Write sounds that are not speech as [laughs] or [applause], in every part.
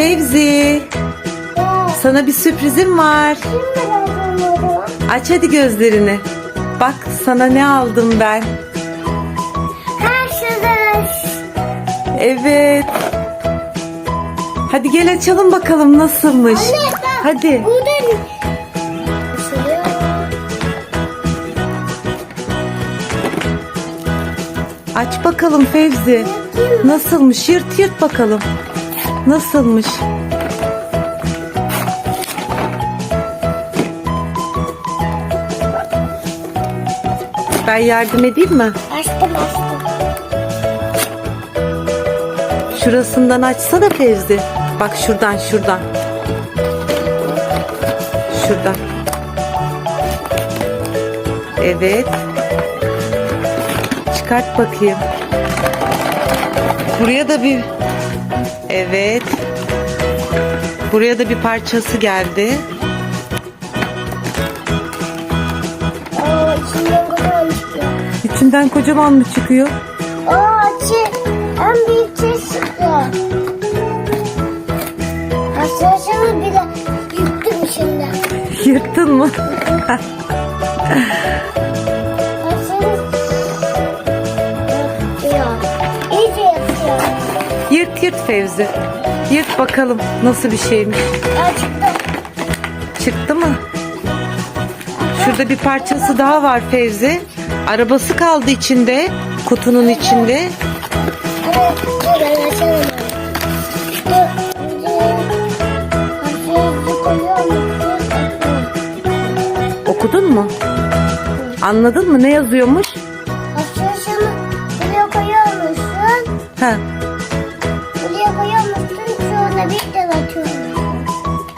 Fevzi, sana bir sürprizim var. Aç hadi gözlerini. Bak sana ne aldım ben. Evet. Hadi gel açalım bakalım nasılmış. Hadi. Aç bakalım Fevzi. Nasılmış? Yırt yırt bakalım. Nasılmış? Ben yardım edeyim mi? Açtım açtım. Şurasından açsana Fevzi. Bak şuradan şuradan. Şuradan. Evet. Çıkart bakayım. Buraya da bir Evet. Buraya da bir parçası geldi. Aa içinden kocaman çıkıyor. İçinden kocaman mı çıkıyor? Aa çi, en büyük çiz çıkıyor. Aslında bile yıktım şimdi. Yırttın mı? [laughs] Yırt yırt Fevzi. Yırt bakalım nasıl bir şeymiş. Aa çıktı. Çıktı mı? Şurada bir parçası daha var Fevzi. Arabası kaldı içinde. Kutunun içinde. Ben. Okudun mu? Anladın mı? Ne yazıyormuş? Aslında buraya koyuyormuşsun. Ha,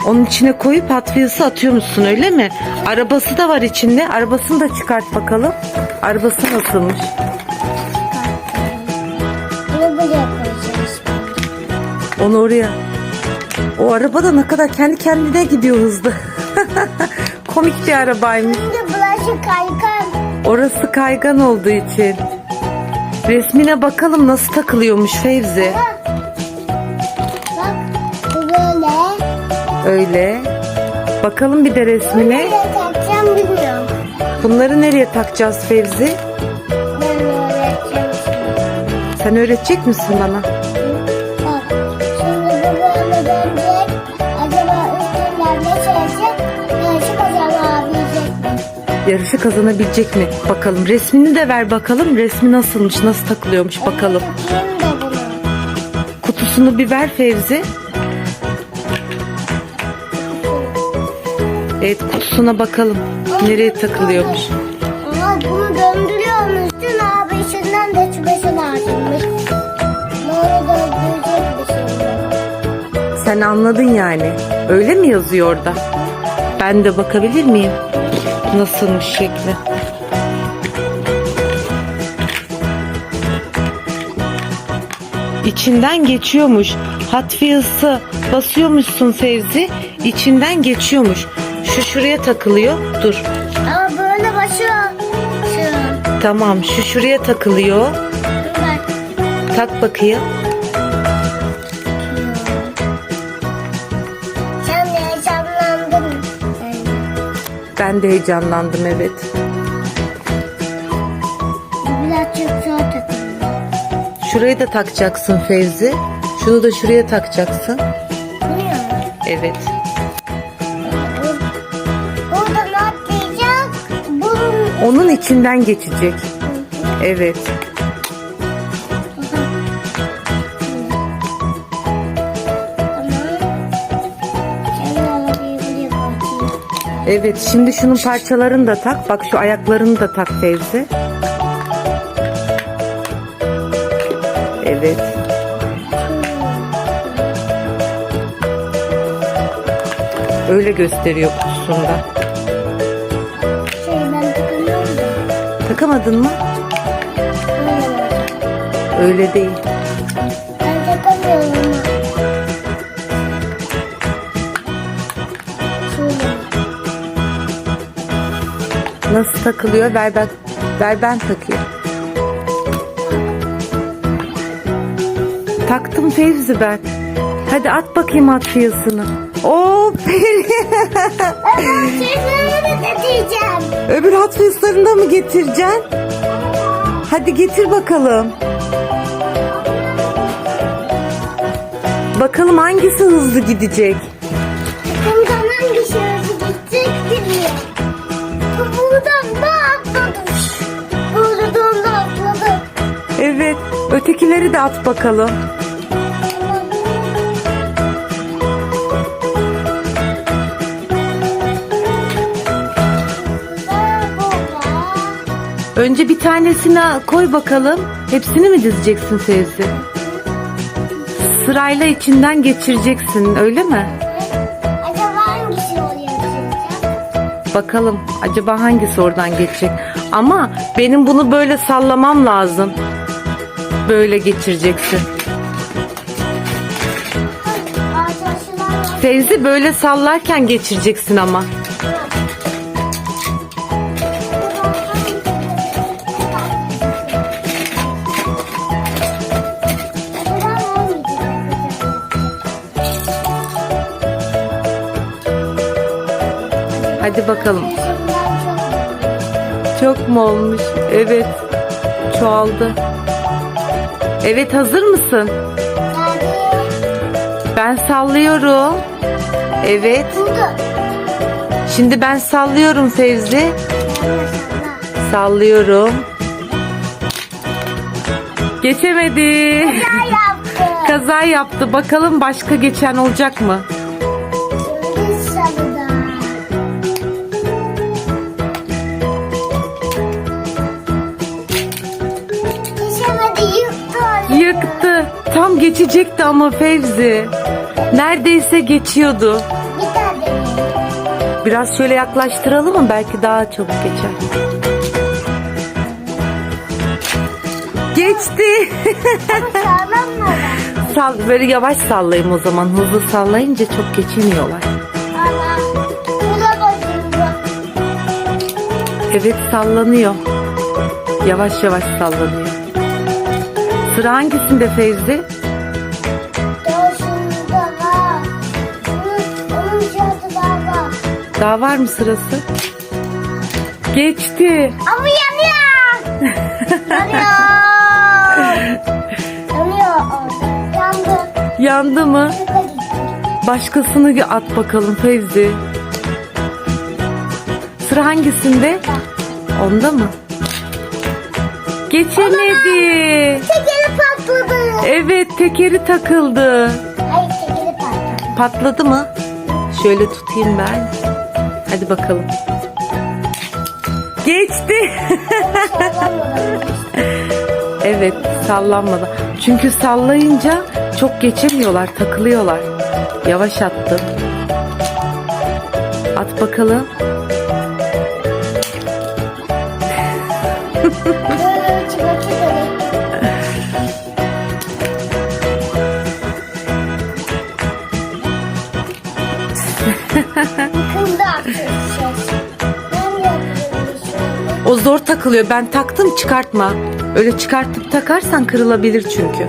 onun içine koyup Hot Wheels'ı atıyormuşsun öyle mi? Arabası da var içinde. Arabasını da çıkart bakalım. Arabası nasılmış? Onu oraya. O araba da ne kadar kendi kendine gidiyor hızlı. [laughs] Komik bir arabaymış. Şimdi bulaşık kaykan. Orası kaygan olduğu için. Resmine bakalım nasıl takılıyormuş Fevzi. Bak Öyle. Bakalım bir de resmine. Nereye takacağım bilmiyorum. Bunları nereye takacağız Fevzi? Ben öğreteceğim şimdi. Sen öğretecek misin bana? Bak şimdi bu böyle dönecek. Acaba üstünden ne çekecek? Yarışı kazanabilecek mi? Yarışı kazanabilecek mi? Bakalım. Resmini de ver bakalım. Resmi nasılmış? Nasıl takılıyormuş bakalım. Takayım da bunu. Kutusunu bir ver Fevzi. Evet kutusuna bakalım. Nereye takılıyormuş? Ama bunu döndürüyormuşsun abi içinden de çubası lazımmış. Böyle döndürecek bir şey. Sen anladın yani. Öyle mi yazıyor orada? Ben de bakabilir miyim? Nasılmış şekli? İçinden geçiyormuş. Hot Wheels'ı basıyormuşsun Fevzi. İçinden geçiyormuş. Şu şuraya takılıyor. Dur. Ama böyle başı şu. Tamam şu şuraya takılıyor. Bak. Tak bakayım. Sen de heyecanlandın. Ben de heyecanlandım evet. Birazcık zor takılıyor. Şurayı da takacaksın Fevzi. Şunu da şuraya takacaksın. Biliyor musun? Evet. Onun içinden geçecek. Evet. Evet şimdi şunun parçalarını da tak. Bak şu ayaklarını da tak Fevzi. Evet. Öyle gösteriyor kutusunda. Da. Takamadın mı? Öyle değil. Ben. Şöyle. Nasıl takılıyor? Ver ben, ver ben takayım. Taktım Fevzi ben. Hadi at bakayım atfiyasını. Oo Peri. Öbür hatfiyaslarını da mı getireceksin? Hadi getir bakalım. Bakalım hangisi hızlı gidecek? Bundan hangi şarjı gidecek diye. Buradan da atladım. Buradan da atladım. Evet. Ötekileri de at bakalım. Önce bir tanesini koy bakalım. Hepsini mi dizeceksin Fevzi? Sırayla içinden geçireceksin öyle mi? Acaba hangisi oluyor diyeceğim. Bakalım acaba hangisi oradan geçecek. Ama benim bunu böyle sallamam lazım. Böyle geçireceksin. Fevzi böyle sallarken geçireceksin ama. Hadi bakalım. Çok mu olmuş? Evet. Çoğaldı. Evet hazır mısın? Ben sallıyorum. Evet. Şimdi ben sallıyorum Fevzi. Sallıyorum. Geçemedi. Güzel yaptı. Kaza yaptı. Bakalım başka geçen olacak mı? Geçecekti ama Fevzi. Neredeyse geçiyordu. Biraz şöyle yaklaştıralım mı? Belki daha çabuk geçer. Geçti. Sağlam [laughs] mı? Sal, böyle yavaş sallayayım o zaman. Hızlı sallayınca çok geçemiyorlar. Evet sallanıyor. Yavaş yavaş sallanıyor. Sıra hangisinde Fevzi? Daha var mı sırası? Geçti. Ama yanıyor. yanıyor. yanıyor. Yandı. Yandı mı? Başkasını at bakalım Fevzi. Sıra hangisinde? Onda mı? Geçemedi. Tekeri patladı. Evet tekeri takıldı. Hayır tekeri patladı. Patladı mı? Şöyle tutayım ben. Hadi bakalım. Geçti. [laughs] Evet sallanmadı. Çünkü sallayınca çok geçemiyorlar, takılıyorlar. Yavaş attı. At bakalım. [laughs] zor takılıyor. Ben taktım çıkartma. Öyle çıkartıp takarsan kırılabilir çünkü.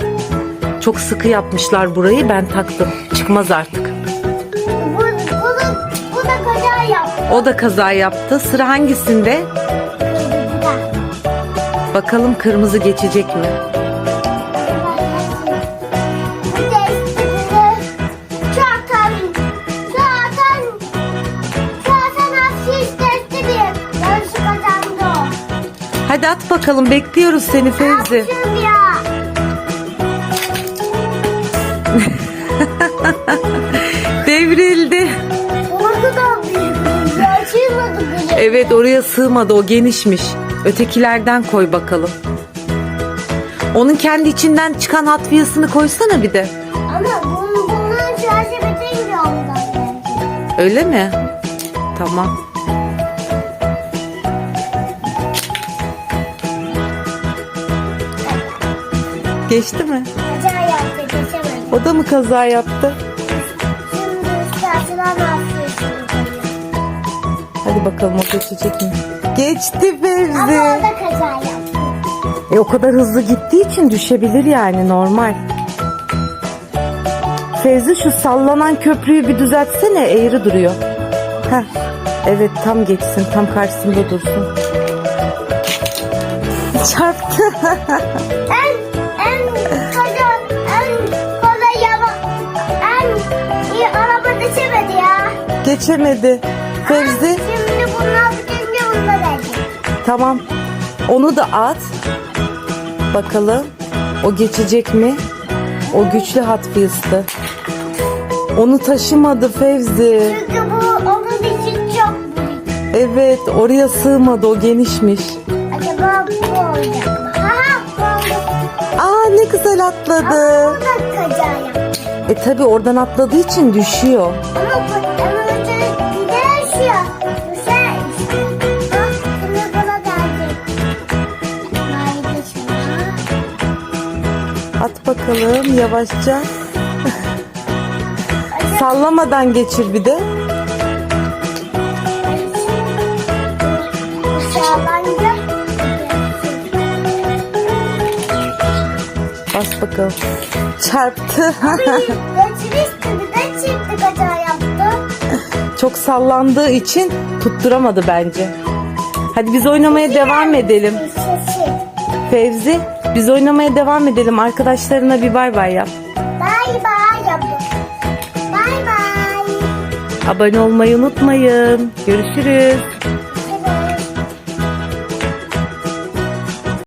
Çok sıkı yapmışlar burayı. Ben taktım. Çıkmaz artık. Bu, bu, da, bu da kaza yaptı. O da kaza yaptı. Sıra hangisinde? Bakalım kırmızı geçecek mi? Hadi at bakalım. Bekliyoruz seni Fevzi. [laughs] Devrildi. Orada da. Açılmadı bile. Evet oraya sığmadı. O genişmiş. Ötekilerden koy bakalım. Onun kendi içinden çıkan hatviyasını koysana bir de. Ama bunun, bunun şarjı bitince ondan. Öyle mi? Tamam. Geçti mi? Kaza yaptı geçemedi. O da mı kaza yaptı? Şimdi istersen hafif Hadi bakalım o geçecek mi? Geçti Ama Fevzi. o da kaza yaptı. E, o kadar hızlı gittiği için düşebilir yani normal. Fevzi şu sallanan köprüyü bir düzeltsene eğri duruyor. Heh. Evet tam geçsin tam karşısında dursun. Çarptı. [laughs] Geçemedi. Fevzi Şimdi bunlar bitince bunda gelecek. tamam onu da at. Bakalım o geçecek mi? O güçlü Hot Wheels'tı. Onu taşımadı Fevzi. Çünkü bu onun için çok büyük. Evet oraya sığmadı o genişmiş. Acaba bu olacak mı? Ha oldu. Aa ne güzel atladı. Bu da yaptı. E tabi oradan atladığı için düşüyor. Ama bu At bakalım yavaşça. Sallamadan geçir bir de. Bas bakalım. Çarptı. [laughs] Çok sallandığı için tutturamadı bence. Hadi biz oynamaya devam edelim. Fevzi biz oynamaya devam edelim. Arkadaşlarına bir bay bay yap. Bay bay yaptım. Bay bay. Abone olmayı unutmayın. Görüşürüz.